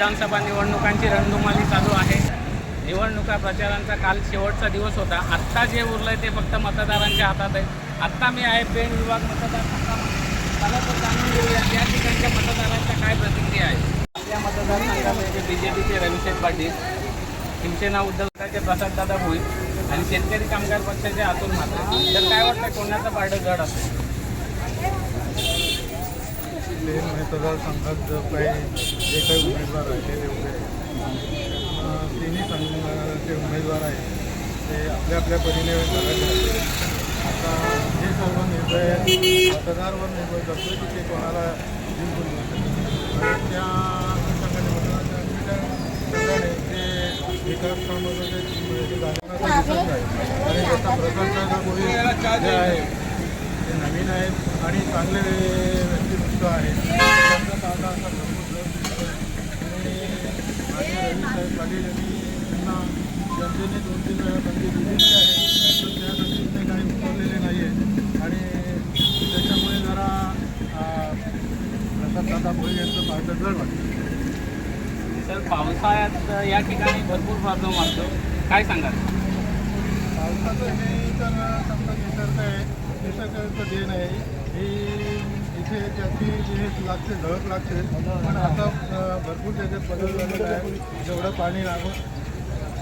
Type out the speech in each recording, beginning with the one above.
विधानसभा निवडणुकांची रणधुमाली चालू आहे. निवडणुका प्रचारांचा काल शेवटचा दिवस होता. आत्ता जे उरलं आहे ते फक्त मतदारांच्या हातात आहे. आत्ता मी आहे पेण विभाग मतदारसंघामध्ये मला तर जाणून घेऊया या ठिकाणच्या मतदारांच्या काय प्रतिक्रिया आहे आपल्या मतदारसंघामध्ये बी जे पीचे रविशेठ पाटील शिवसेना उद्धव प्रसाददादा होईल आणि शेतकरी कामगार पक्षाचे अतुल मात्र तर काय वाटतं कोणाचं पार्ट जड असेल? लेन मतदारसंघात जो काही जे काही उमेदवार राहिलेले उभे आहेत अं, तिन्ही संघाचे उमेदवार आहेत ते आपल्या आपल्या परीने लढत आता हे सर्व निर्णय मतदारवर निर्भर करतो की ते कोणाला जिंकून त्या अनुषंगाने मतदारांच्या ते विकास कामं ते झालेलं दिसत नाही आणि त्याचा प्रकारचा जो कोणी जे आहे ते नवीन आहेत आणि चांगले व्यक्तिमत्व आहेत. त्यांचा साधा असा भरपूर लस दिसतोय आणि माझे रवी साहेब पाटील यांनी त्यांना जनतेने दोन तीन वेळा संधी दिलेली आहे पण काही उतरलेले नाही आहेत आणि त्याच्यामुळे जरा प्रसाद दादा भोई यांचं पार्ट जड वाटतं तर पावसाळ्यात या ठिकाणी भरपूर प्रॉब्लेम असतो काय सांगाल? पावसाचं हे तर समजा निसर्ग आहे निसर्गाचं देण आहे. ही इथे त्याची जे लागते झळक लागते पण आता भरपूर त्याच्यात बदल झालेला आहे. जेवढं पाणी लागून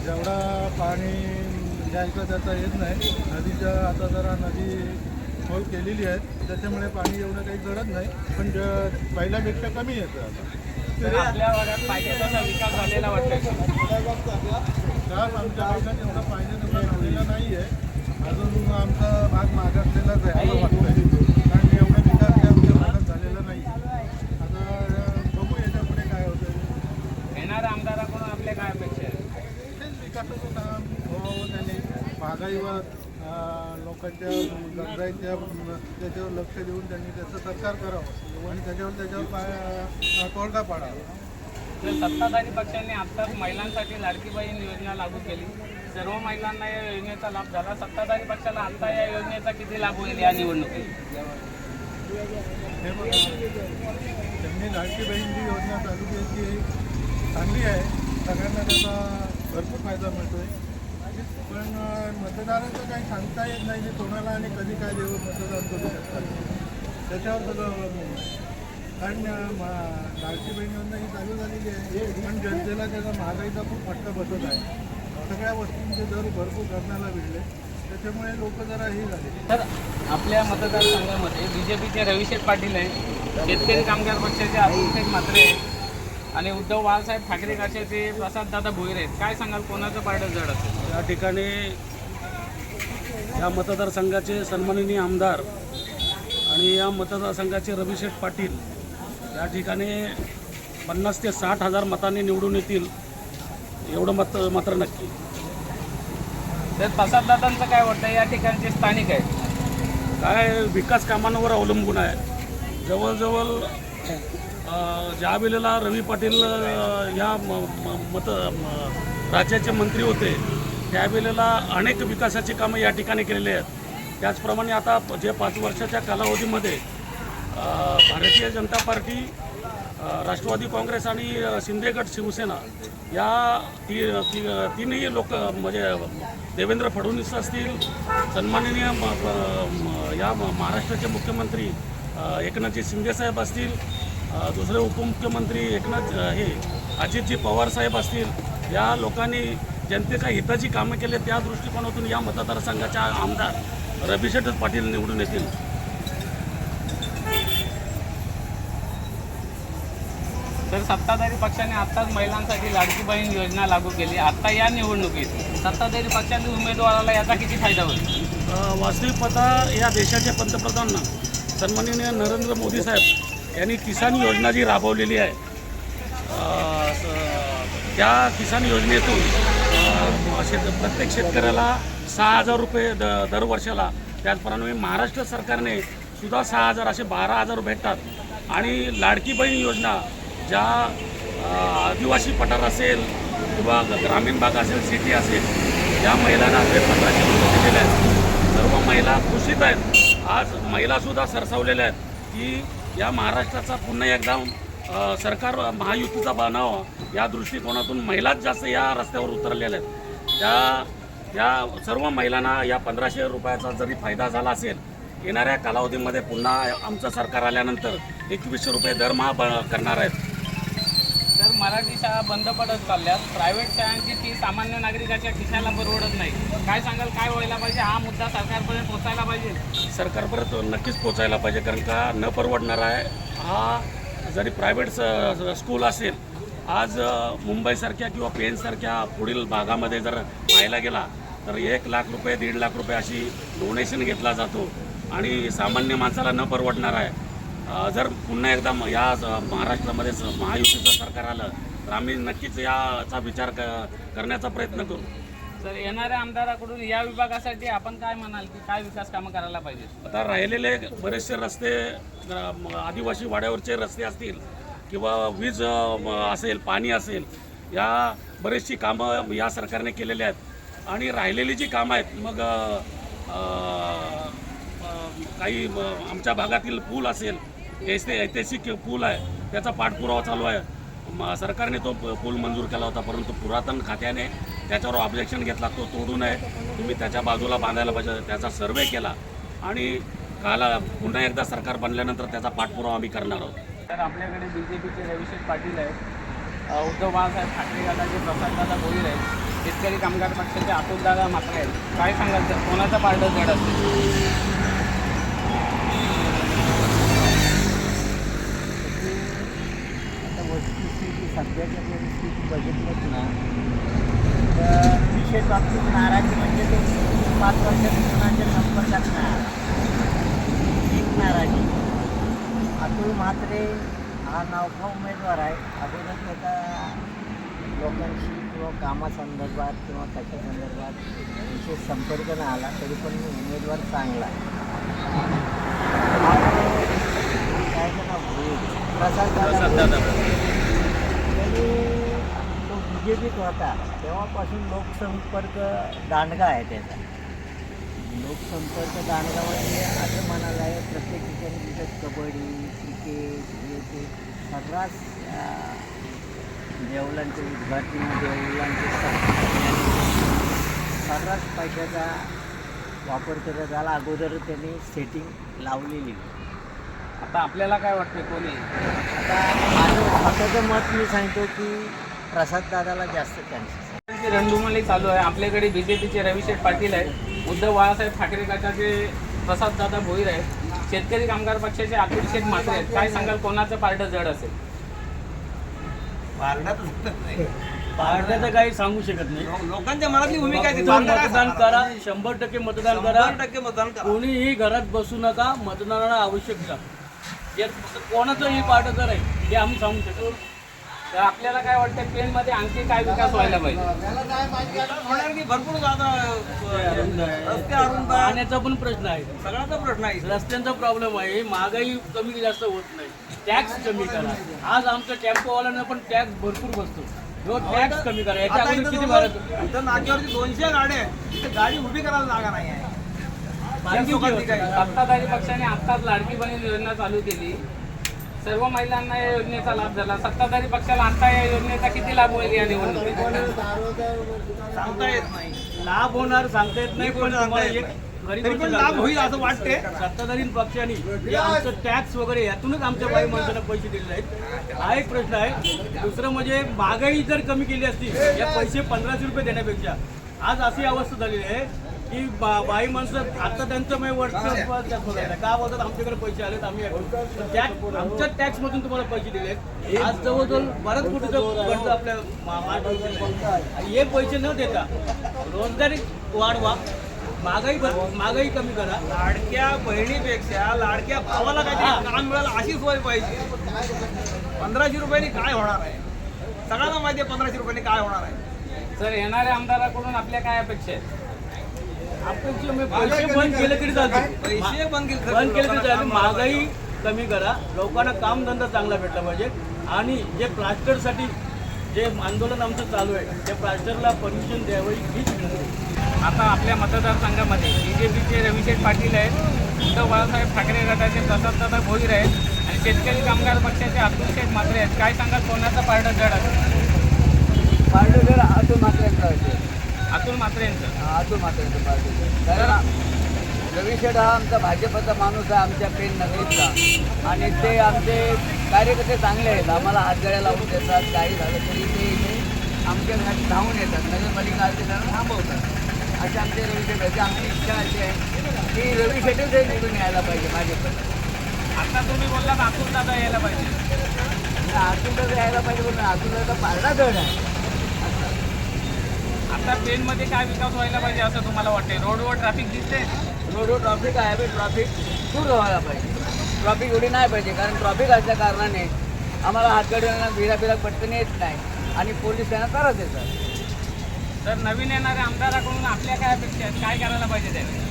जेवढा पाणी घ्यायचं त्याचा येत नाही. नदीच्या आता जरा नदी खोल केलेली आहे. त्याच्यामुळे पाणी एवढं काही गळत नाही. पण पहिल्यापेक्षा कमी येतं आता. तर आपल्या भागात पाहिजे विकास झालेला विकास आमच्या भागात एवढा पाहिजे झालेला नाही आहे अजून आमचा भाग मागासलेलाच आहे असं वाटतंय कारण एवढा विकास त्या आमच्या भागात झालेला नाही आता बघू याच्यापुढे काय होतं येणाऱ्या आमदाराकडून आपल्या काय अपेक्षा आहे तेच विकासाचं काम व्हावं त्याने महागाईवर अं, लोकांच्या गरजांच्या त्याच्यावर लक्ष देऊन त्यांनी त्याचं सरकार करावं आणि त्याच्यावर त्याच्यावर पाय तोडगा पाडावा. सत्ताधारी पक्षांनी आत्ताच महिलांसाठी लाडकी बहीण योजना लागू केली. सर्व महिलांना या योजनेचा लाभ झाला. सत्ताधारी पक्षाला आता या योजनेचा किती लाभ होईल या निवडणुकीत? त्यांनी लाडकी बहीण जी योजना चालू केली ती चांगली आहे. सगळ्यांना त्याचा भरपूर फायदा मिळतोय. पण अं, मतदाराचं काही सांगता येत नाही की कोणाला आणि कधी काय देऊन मतदान करू शकतात. त्याच्यावर सगळं अवलंबून आहे. कारण लाडकी बहीण योजना ही चालू झालेली आहे. पण जनतेला त्याचा महागाईचा खूप फटका बसत आहे. सगळ्या वस्तूंचे दर भरपूर करण्याला भिडले त्याच्यामुळे लोक जरा हे झाले. तर आपल्या मतदारसंघामध्ये बी जे पीचे रविशेठ पाटील आहे शेतकरी कामगार पक्षाचे शेठ म्हात्रे आहे आणि उद्धव बाळासाहेब ठाकरे पक्षाचे प्रसाददादा भोईर आहेत. काय सांगाल कोणाचं पारडं जड असेल? या ठिकाणी या मतदारसंघाचे सन्माननीय आमदार आणि या मतदारसंघाचे रविशेठ पाटील या ठिकाणी पन्नास ते साठ हजार मतांनी निवडून येतील एवढं मत मात्र नक्की. तर प्रसाददादांचं काय वाटतं या ठिकाणचे स्थानिक आहेत. काय विकास कामांवर अवलंबून आहे. जवळजवळ ज्या वेळेला रवी पाटील या म- मत राज्याचे मंत्री होते त्यावेळेला अनेक विकासाची कामं या ठिकाणी केलेली आहेत. त्याचप्रमाणे आता जे पाच वर्षाच्या कालावधीमध्ये भारतीय जनता पार्टी राष्ट्रवादी काँग्रेस आणि शिंदेगट शिवसेना या ती ती तीनही लोक म्हणजे देवेंद्र फडणवीस असतील सन्माननीय म- या महाराष्ट्राचे मुख्यमंत्री एकनाथजी शिंदेसाहेब असतील दुसरे उपमुख्यमंत्री एकनाथ हे अजितजी पवार साहेब असतील या लोकांनी जनतेच्या हिताची कामं केले त्या दृष्टिकोनातून या मतदारसंघाच्या आमदार रविशेठ पाटील निवडून येतील. तर सत्ताधारी पक्षाने आत्ताच महिलांसाठी लाडकी बहीण योजना लागू केली. आत्ता या निवडणुकीत सत्ताधारी पक्षातील उमेदवाराला याचा किती फायदा होईल? वास्तविक पाहता या देशाचे पंतप्रधान सन्माननीय नरेंद्र मोदी साहेब यांनी किसान योजना जी राबवलेली आहे त्या किसान योजनेतून शेत प्रत्येक शेतकऱ्याला सहा हजार रुपये द दरवर्षाला. त्याचप्रमाणे महाराष्ट्र सरकारने सुद्धा सहा हजार असे बारा हजार भेटतात. आणि लाडकी बहीण योजना ज्या आदिवासी पठार असेल किंवा ग्रामीण भाग असेल सिटी असेल या महिलांना ते पंधराशे रुपये दिलेले आहेत. सर्व महिला खुशीत आहेत. आज महिलासुद्धा सरसावलेल्या आहेत की या महाराष्ट्राचा पुन्हा एकदा सरकार महायुतीचा बनावा या दृष्टिकोनातून महिलाच जास्त या रस्त्यावर उतरलेल्या आहेत. त्या त्या सर्व महिलांना या पंधराशे रुपयाचा जरी फायदा झाला असेल येणाऱ्या कालावधीमध्ये पुन्हा आमचं सरकार आल्यानंतर एकवीसशे रुपये दरमहा ब करणार आहेत. तर मराठी शाळा बंद पडत चालल्यात. प्रायव्हेट शाळांची फी सामान्य नागरिकाच्या खिशाला परवडत नाही. काय सांगाल काय व्हायला पाहिजे? हा मुद्दा सरकारपर्यंत पोहोचायला पाहिजे? सरकारपर्यंत नक्कीच पोचायला पाहिजे कारण का न परवडणार आहे. हा जरी प्रायव्हेट स्कूल असेल आज मुंबईसारख्या किंवा पेनसारख्या पुढील भागामध्ये जर पाहायला गेला तर एक लाख रुपये दीड लाख रुपये अशी डोनेशन घेतला जातो. आणि सामान्य माणसाला न परवडणार आहे. जर पुन्हा एकदा या महाराष्ट्रामध्ये महायुतीचं सरकार आलं तर आम्ही नक्कीच याचा विचार क करण्याचा प्रयत्न करू. तर येणाऱ्या आमदाराकडून या विभागासाठी आपण काय म्हणाल की काय विकास कामं करायला पाहिजे आता राहिलेले बरेचसे रस्ते आदिवासी वाड्यावरचे रस्ते असतील किंवा वीज असेल पाणी असेल या बरेचशी कामं या सरकारने केलेली आहेत. आणि राहिलेली जी कामं आहेत मग काही आमच्या भागातील पूल असेल ऐसे ऐतिहासिक पूल आहे त्याचा पाठपुरावा चालू आहे. सरकारने तो पूल मंजूर केला होता परंतु पुरातन खात्याने त्याच्यावर ऑब्जेक्शन घेतला तो तोडू नये. तुम्ही त्याच्या बाजूला बांधायला पाहिजे त्याचा सर्वे केला. आणि काल पुन्हा एकदा सरकार बनल्यानंतर त्याचा पाठपुरावा आम्ही करणार आहोत. तर आपल्याकडे बी जे पीचे रविशेष पाटील आहेत. उद्धव बाळासाहेब ठाकरे गटाचे प्रसाददादा भोईर आहेत. शेतकरी कामगार पक्षाचे अतुलदादा मात्र आहेत. काय सांगाल तर कोणाचा पार्ट जड असते सध्याच्या परिस्थिती बघितलंच ना तर विशेष बाबतीत नाराजी म्हणजे ते पाच वर्षात कुणाच्या संपर्कात नाही. एक नाराजी. अतुल म्हात्रे हा नावखा उमेदवार आहे? अगोदर त्याचा लोकांशी किंवा कामासंदर्भात किंवा त्याच्या संदर्भात विशेष संपर्क नाही आला तरी पण उमेदवार चांगला आहे. काय. प्रसाद तो बी जे पीत होता. तेव्हापासून लोकसंपर्क दांडगा आहे त्याचा. लोकसंपर्क म्हणजे असं म्हणायला आहे प्रत्येक ठिकाणी तिथं कबड्डी क्रिकेट हे ते अं, देवलांचे उद्घाटन देवलांचे सर्रास पैशाचा वापर करत आला. अगोदर त्यांनी सेटिंग लावलेली. आता आपल्याला काय वाटतं कोणी? आता माझं स्वतःचं मत मी सांगतो की प्रसाद दादाला जास्त चान्सेस ची रणधुमाळी चालू आहे. आपल्याकडे बी जे पीचे रविशेठ पाटील आहेत. उद्धव बाळासाहेब ठाकरे गटाचे प्रसाददादा भोईर आहेत. शेतकरी कामगार पक्षाचे अतुल शेठ म्हात्रे आहेत. काय सांगाल कोणाचं पारडं जड असेल? पारड्याचं काही सांगू शकत नाही. लोकांच्या मनातली भूमिका आहे ती. तुम्ही पारडा काय मतदान सांगणार? करा शंभर टक्के मतदान करा. शंभर टक्के मतदान करा. कोणीही घरात बसू नका मतदानाला आवश्यक जा. यात कोणाचंही पार्ट जर आहे हे आम्ही सांगू शकतो तर आपल्याला काय वाटतं पेनमध्ये आणखी काय विकास व्हायला पाहिजे? होणार की भरपूर जागा रस्ते अरुंद. पाण्याचा पण प्रश्न आहे. सगळ्याचा प्रश्न आहे. रस्त्यांचा प्रॉब्लेम आहे. महागाई कमी जास्त होत नाही. टॅक्स कमी करा. आज आमच्या टेम्पोवाल्यांना पण टॅक्स भरपूर बसतो. जो टॅक्स कमी करा. याच्या अगोदर किती जवळ- भरत इथं नाक्यावरती दोनशे गाड्या आहेत. गाडी उभी करायला जागा नाही आहे? सत्ताधारी पक्षाने आत्ताच लाडकी बहीण योजना चालू केली. सर्व महिलांना या योजनेचा लाभ झाला. सत्ताधारी पक्षाला आता या योजनेचा किती लाभ होईल या निवडणुकीत? सांगता येत नाही. लाभ होणार सांगता येत नाही पण एक तरी पण लाभ. होईल असं वाटते सत्ताधारी पक्षाने आमचं टॅक्स वगैरे यातूनच आमच्या बाई माणसाला पैसे दिलेले आहेत. हा एक प्रश्न आहे. दुसरं म्हणजे महागाई जर कमी केली असती या पैसे पंधराशे रुपये देण्यापेक्षा आज अशी अवस्था झालेली आहे. की बा बाई माणसं आता त्यांचं मी व्हॉट्सअप बघायला का बोलतात? आमच्याकडे पैसे आलेत आम्ही हे. तर टॅक्स आमच्या टॅक्समधून तुम्हाला पैसे दिले आज जवळजवळ बऱ्याच कोटीचं कर्ज आपल्या महाराष्ट्रात आहे. हे पैसे न देता रोजगारी वाढवा. महागाई भर- महागाई कमी करा. लाडक्या बहिणीपेक्षा लाडक्या भावाला काहीतरी काम मिळालं अशी सोय पाहिजे. पंधराशे रुपयांनी काय होणार आहे? सगळ्यांना माहिती आहे पंधराशे रुपयांनी काय होणार आहे. तर येणाऱ्या आमदाराकडून आपल्या काय अपेक्षा आहेत? पैसे बंद केले तरी चालते पैसे बंद केले बंद केले तरी चालते काम महागाई कमी करा. लोकांना कामधंदा चांगला भेटला पाहिजे. आणि जे प्लास्टरसाठी जे आंदोलन आमचं चालू आहे त्या प्राचारला परमिशन द्यावी हीच विनंती आहे. आता आपल्या मतदारसंघामध्ये बी जे पीचे रविशेठ पाटील आहेत उद्धव बाळासाहेब ठाकरे गटाचे प्रसाददादा भोईर आहेत आणि शेतकरी कामगार पक्षाचे अतुल शेठ म्हात्रे आहेत. काय सांगाल कोणाचं पारडं जड असेल? पार्टीवर अतुल मात्र्यांचा होते अतुल म्हात्रे यांचं. अतुल मात्र्यांचं पार्टी. कारण रवी शेठ हा आमचा भाजपचा माणूस आहे आमच्या पेन नगरीतला. आणि ते आमचे कार्यकर्ते चांगले आहेत. आम्हाला हातगाड्या लावून देतात काही झालं तरी ते इथे आमच्यासाठी धावून येतात. नगरपालिका असते त्यांना थांबवतात. असे आमचे रवी शेठ आहेत. आमची इच्छा अशी आहे की रवी शेठच हे निवडून यायला पाहिजे भाजपकडे आता तुम्ही बोललात अतुल दादा यायला पाहिजे. अतुलचं यायला पाहिजे पण अतुलचा पारडा जड आहे. आता पेनमध्ये काय विकास व्हायला पाहिजे असं तुम्हाला वाटते रोडवर ट्रॅफिक दिसते रोडवर ट्रॉफिक आहे पण ट्रॉफिक दूर व्हायला पाहिजे. ट्रॉफिक एवढी नाही पाहिजे कारण ट्रॉफिक असल्या कारणाने आम्हाला हातगाड्यांना बिरा बिरा पटकन येत नाही आणि पोलीस त्यांना त्रास देतात. तर नवीन येणाऱ्या आमदाराकडून आपल्या काय अपेक्षा आहेत? काय करायला पाहिजे त्याने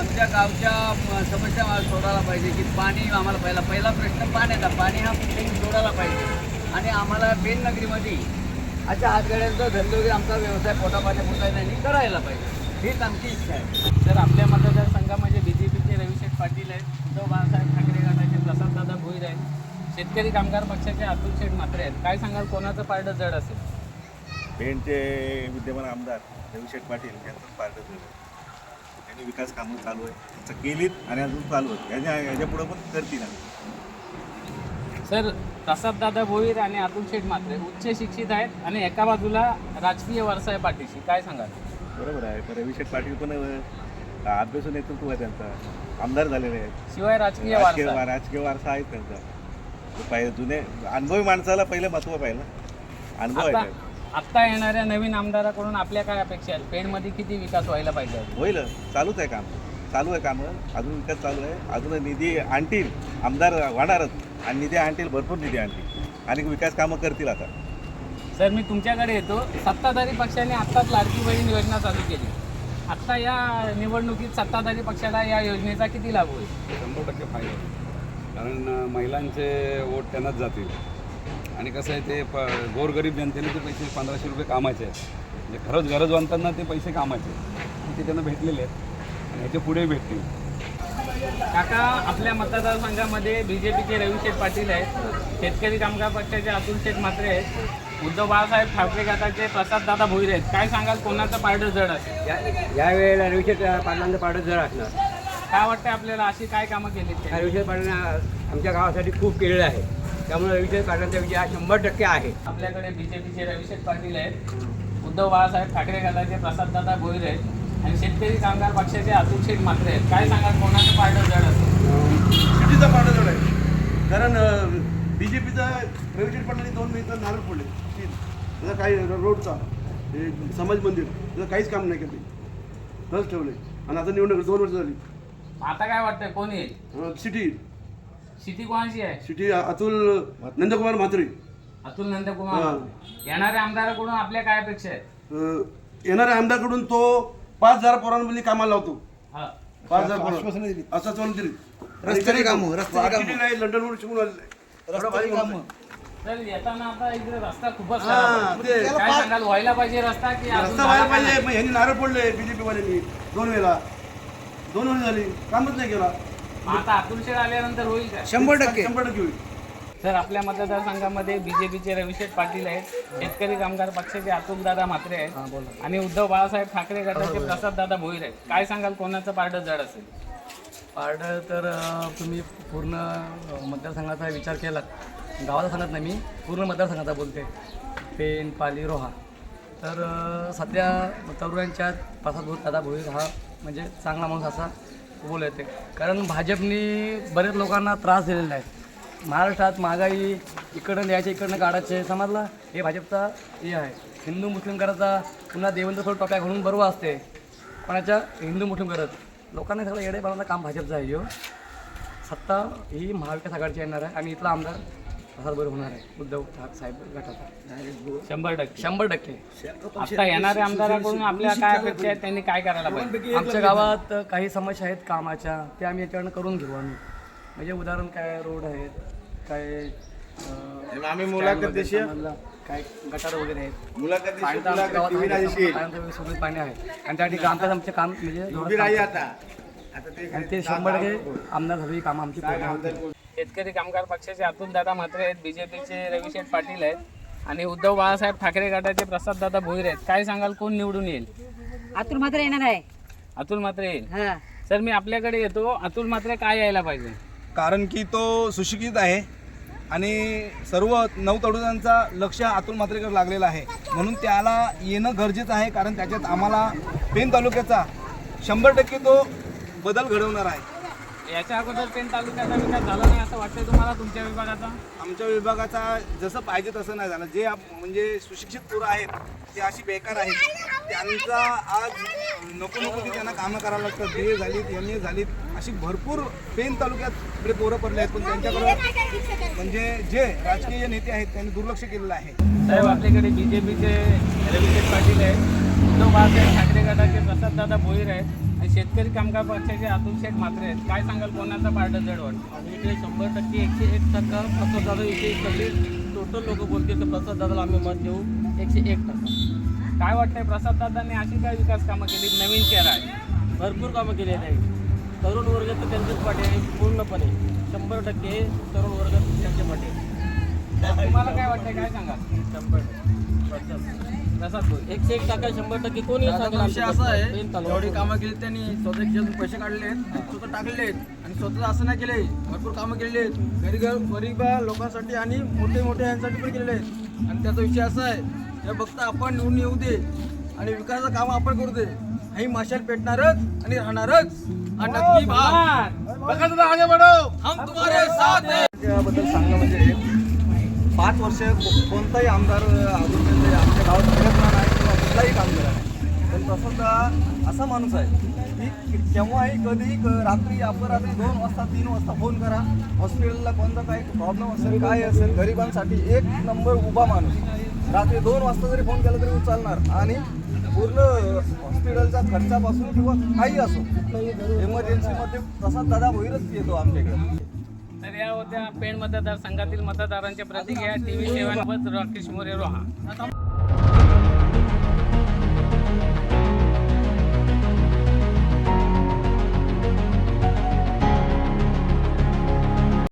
आमच्या गावच्या समस्या सोडायला पाहिजे की पाणी आम्हाला पहिला पहिला प्रश्न पाण्याचा. पाणी हा सोडायला पाहिजे. आणि आम्हाला बेन नगरीमध्ये अशा हातगाड्यांचा धंदो आमचा व्यवसाय पोटापाण्यापुरता त्यांनी करायला पाहिजे. हीच आमची इच्छा आहे. तर आपल्या मतदारसंघामध्ये बी जे पीचे रविशेठ पाटील आहेत उद्धव बाळासाहेब ठाकरे गटाचे प्रसाददादा भोईर आहेत शेतकरी कामगार पक्षाचे अतुल शेठ म्हात्रे आहेत. काय सांगाल कोणाचं पारडं जड असेल? पेणचे विद्यमान आमदार रविशेठ पाटील यांचं पार्ट त्यांनी विकास कामं चालू आहे केलीत आणि अजून चालू आहेत. याच्या याच्या पुढं पण करतील आम्ही. सर प्रसाददादा भोईर आणि अतुल शेठ म्हात्रे उच्च शिक्षित आहेत आणि एका बाजूला राजकीय वारसा आहे पाठीशी काय सांगाल? बरोबर आहे पण रविशेठ पाटील पण अं, अभ्यासू नेतृत्व आहे त्यांचा. आमदार झालेले आहेत. शिवाय राजकीय राजकीय वारसा राजकीय वारसा आहे त्यांचा. तो पाहिजे जुने अनुभवी माणसाला पहिले महत्त्व पाहिजे अनुभव आहे आता. आत्ता येणाऱ्या नवीन आमदाराकडून आपल्या काय अपेक्षा आहेत? पेणमध्ये किती विकास व्हायला पाहिजे? होईल चालूच आहे काम. चालू आहे कामं अजून विकास चालू आहे. अजून निधी आणतील आमदार होणारच आणि निधी आणतील भरपूर निधी आणतील. आणि विकास कामं करतील आता. सर मी तुमच्याकडे येतो. सत्ताधारी पक्षाने आत्ताच लाडकी बहीण योजना चालू केली. आत्ता या निवडणुकीत सत्ताधारी पक्षाला या योजनेचा किती लाभ होईल? शंभर टक्के फायदा. कारण महिलांचे वोट त्यांनाच जातील. आणि कसं आहे ते प गोरगरीब जनतेने ते पैसे पंधराशे रुपये कामाचे आहेत. म्हणजे खरंच गरजवंतांना ते पैसे कामाचे ते त्यांना भेटलेले आहेत. ह्याच्या पुढे भेटतील. काका आपल्या मतदारसंघामध्ये बी जे पीचे रविशेठ पाटील आहेत. शेतकरी कामगार पक्षाचे अतुल शेठ म्हात्रे आहेत. उद्धव बाळासाहेब ठाकरे गटाचे प्रसाददादा भोईर आहेत. काय सांगाल कोणाचं पारडं जड असेल या यावेळेला रविशेठ पाटलांचं पाडं जर असणार. काय वाटतं आपल्याला अशी काय कामं केलीत त्या? रविशेठ पाटलांना आमच्या गावासाठी खूप केलेलं आहे. त्यामुळे रविशेठ पाटलांचा विजय हा शंभर टक्के आहे. आपल्याकडे बीजेपीचे रविशेठ पाटील आहेत. उद्धव बाळासाहेब ठाकरे गटाचे प्रसाददादा भोईर आहेत. आणि शेतकरी कामगार पक्षाचे अतुल शेठ म्हात्रे आहेत. काय सांगाल? कोणाचं पारडं जड असेल? सिटीचा पाडा जड आहे. कारण बी जे पीचा रविशेठ पाटलांनी दोन मिनिटं नारळ फोडले. तीन. त्याचा काही रोडचा समाज मंदिर त्याचं काहीच काम नाही केलं. तसंच ठेवले. आणि आता निवडणूक दोन वर्ष झाली. आता काय वाटतंय? कोण येईल? सिटी स्थिती कोणाची आहे? सिटी अतुल नंदकुमार म्हात्रे. अतुल नंदकुमार येणाऱ्या आमदाराकडून आपल्या काय अपेक्षा आहेत? येणाऱ्या आमदारकडून तो पाच हजार पोरांमध्ये कामाला लावतो. हा. पाच हजार पोरं. असं चालू दिली रस्त्याची कामं रस्त्याची नाही लंडनवरून शिकून आलेलं आहे एवढा भारी माणूस आहे. तर येताना आता इकडे रस्ता खूपच हा, खराब आहे. ते- काय सांगाल व्हायला पाहिजे रस्ता की अजून रस्ता व्हायला झाला का पाहिजे? मग ह्यांनी नारळ फोडले बीजेपी वाल्यांनी. दोन वेळा दोन वर्ष झाली. कामच नाही केला. नाही? आता अतुल आल्यानंतर होईल का? शंभर टक्के. शंभर टक्के होईल. तर आपल्या मतदारसंघामध्ये बीजेपीचे रविशेठ पाटील आहेत शेतकरी कामगार पक्षाचे अतुलदादा म्हात्रे आहेत आणि उद्धव बाळासाहेब ठाकरे गटाचे प्रसाददादा भोईर आहेत. काय सांगाल कोणाचं पारडं जड असेल? पारडं तर तुम्ही पूर्ण मतदारसंघाचा विचार केलात. गावाचा सांगत नाही मी पूर्ण मतदारसंघाचा बोलते. पेन पाली रोहा तर सध्या तरुणांच्यात प्रसाद भोईर दादा भोईर हा म्हणजे चांगला माणूस असा बोल येते कारण भाजपनी बरेच लोकांना त्रास दिलेला आहे. महाराष्ट्रात महागाई इकडनं द्यायचे इकडनं काढायचे. समजला? हे भाजपचा हे आहे. हिंदू मुस्लिम करायचा पुन्हा देवेंद्र थोडं टोप्या घालून बरोबर असते. कोणाच्या? हिंदू मुस्लिम करत लोकांना सगळं येडे बनवण्याचं काम भाजपचं आहे ह्यो सत्ता ही महाविकास आघाडीची येणार आहे आणि इथला आमदार बरोबर होणार आहे उद्धव ठाकरे साहेब गटाचा. शंभर टक्के. शंभर टक्के. आता येणाऱ्या आमदाराकडून आपल्या काय अपेक्षा आहेत त्यांनी काय करायला पाहिजे? आमच्या गावात काही समस्या आहेत कामाच्या त्या आम्ही याच्याकडनं करून घेऊ आम्ही. म्हणजे उदाहरण काय रोड आहेत काय आम्ही वगैरे समजला. काय गटार वगैरे आहेत. मुलाखत पाणी आहे, त्याच्यामुळे सुरळीत पाणी आहे. आणि त्या ठिकाणी ग्रामपंचायत आमचे काम म्हणजे. आणि ते शंभर टक्के आमदार झालेली कामं आमची शेतकरी कामगार पक्षाचे अतुल दादा म्हात्रे आहेत बीजेपीचे रविशेठ पाटील आहेत आणि उद्धव बाळासाहेब ठाकरे गटाचे प्रसाद दादा भोईर आहेत. काय सांगाल कोण निवडून येईल? आतूर मात्र येणार आहे. अतुल म्हात्रे येईल. हा. सर मी आपल्याकडे येतो. अतुल म्हात्रे काय यायला पाहिजे? कारण की तो सुशिक्षित आहे आणि सर्व नवतडुजांचा लक्ष अतुल मात्रेकर लागलेला आहे. म्हणून त्याला येणं गरजेचं आहे कारण त्याच्यात आम्हाला पेन तालुक्याचा शंभर टक्के तो बदल घडवणार आहे. याच्या अगोदर पेन तालुक्याचा विकास झाला नाही असं वाटतंय तुम्हाला तुमच्या विभागाचा? आमच्या विभागाचा जसं पाहिजे तसं नाही झालं. जे आप- म्हणजे सुशिक्षित पोरं आहेत ते अशी बेकार आहेत. त्यांचा आज नको नको ती त्यांना कामं करावं लागतात. बी ए झालीत एम ए झालीत. अशी भरपूर पेन तालुक्यात इकडे पोरं पडले आहेत. पण त्यांच्याकडं म्हणजे जे राजकीय नेते आहेत त्यांनी दुर्लक्ष केलेलं आहे. साहेब आपल्याकडे बीजेपीचे रविशेठ पाटील आहेत. उद्धव बाळासाहेब ठाकरे गटाचे प्रसाद दादा भोईर आहेत. शेतकरी कामगार पक्षाचे अतुल शेठ म्हात्रे आहेत. काय सांगाल कोणाचा पार्ट जड वाटतं? आणि इकडे शंभर टक्के एकशे एक टक्का प्रसाद दादा विषयी सगळे टोटल लोक बोलतील तर प्रसाद दादाला आम्ही मत देऊ एकशे एक टक्का. काय वाटतंय प्रसाद दादांनी अशी काय विकास कामं केली? नवीन चेहरा आहे. भरपूर कामं केली आहेत. तरुण वर्ग तर त्यांच्याच पाठी आहे पूर्णपणे. शंभर टक्के तरुण वर्ग त्यांच्या पाठी आहे. तुम्हाला काय वाटतंय काय सांगा प्रसाद. भोईर एकशे एक टक्का शंभर टक्के कोणी विषय असा आहे एवढी कामं केली त्यांनी स्वतः खिशातून पैसे काढले आहेत स्वतः टाकले आहेत आणि स्वतः असं नाही केले भरपूर कामं केलेली आहेत. गरीब गरीब लोकांसाठी आणि मोठे मोठे यांसाठी पण केलेले आहेत. आणि त्याचा विषय असा आहे हे फक्त आपण निवडून येऊ दे आणि विकासाचं काम आपण करू दे. ही माशाल पेटणारच आणि राहणारच. हा नक्की भाग. हम तुम्हारे साथ हैं. त्याबद्दल सांगणं म्हणजे पाच वर्ष कोणताही आमदार आमच्या गावात फिरकणार नाही किंवा कुठलाही काम आहे पण तसं तर असा माणूस आहे की केव्हाही कधीही क- रात्री अपरात्री दोन वाजता तीन वाजता फोन करा. हॉस्पिटलला कोणता काही प्रॉब्लेम असेल काय असेल गरिबांसाठी एक नंबर उभा माणूस. रात्री दोन वाजता जरी फोन केला तरी उचलणार. आणि पूर्ण हॉस्पिटलच्या खर्चापासून किंवा काही असो इमर्जन्सीमध्ये तसा दादा भोईरच येतो आमच्याकडे. तर या होत्या पेण मतदारसंघातील मतदारांच्या प्रतिक्रिया. T V seven Rakesh More Roha.